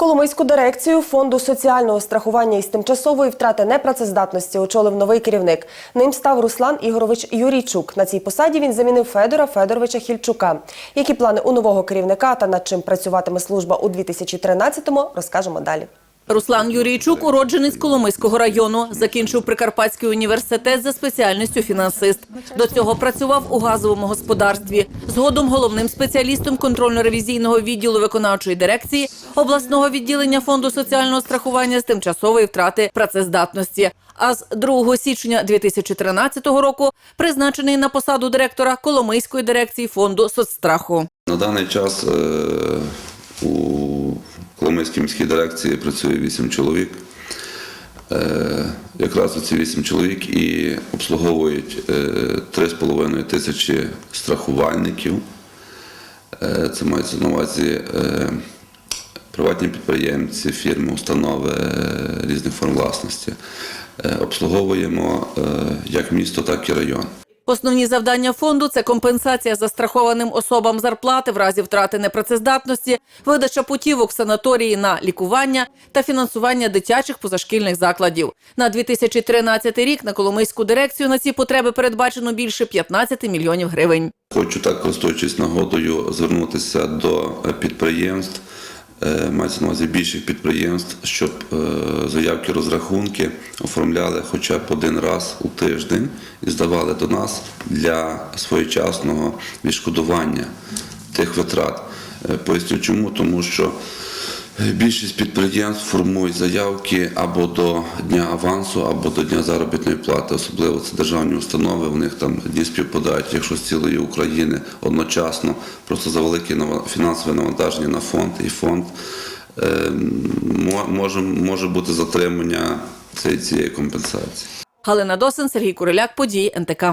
Коломийську дирекцію фонду соціального страхування із тимчасової втрати непрацездатності очолив новий керівник. Ним став Руслан Ігорович Юрійчук. На цій посаді він замінив Федора Федоровича Хільчука. Які плани у нового керівника та над чим працюватиме служба у 2013-му, розкажемо далі. Руслан Юрійчук, уродженець Коломийського району, закінчив Прикарпатський університет за спеціальністю фінансист. До цього працював у газовому господарстві. Згодом головним спеціалістом контрольно-ревізійного відділу виконавчої дирекції обласного відділення фонду соціального страхування з тимчасової втрати працездатності. А з 2 січня 2013 року призначений на посаду директора Коломийської дирекції фонду соцстраху. На даний час е, Коломийській міській дирекції працює 8 чоловік. Е, Якраз ці 8 чоловік і обслуговують е, 3,5 тисячі страхувальників. Е, Це мається на увазі е, приватні підприємці, фірми, установи е, різних форм власності. Е, Обслуговуємо е, як місто, так і район. Основні завдання фонду це компенсація застрахованим особам зарплати в разі втрати непрацездатності, видача путівок в санаторії на лікування та фінансування дитячих позашкільних закладів. На 2013 рік на Коломийську дирекцію на ці потреби передбачено більше 15 мільйонів гривень. Хочу так, користуючись нагодою, звернутися до підприємств, мається на увазі більших підприємств, щоб е, заявки розрахунки оформляли хоча б один раз у тиждень і здавали до нас для своєчасного відшкодування тих витрат. Е, Поясню чому, тому що Більшість підприємств формують заявки або до дня авансу, або до дня заробітної плати. Особливо це державні установи. В них там дні співпадають, якщо з цілої України одночасно, просто за велике фінансове навантаження на фонд і фонд е, може, може бути затримання цієї компенсації. Галина Досин, Сергій Куриляк, події НТК.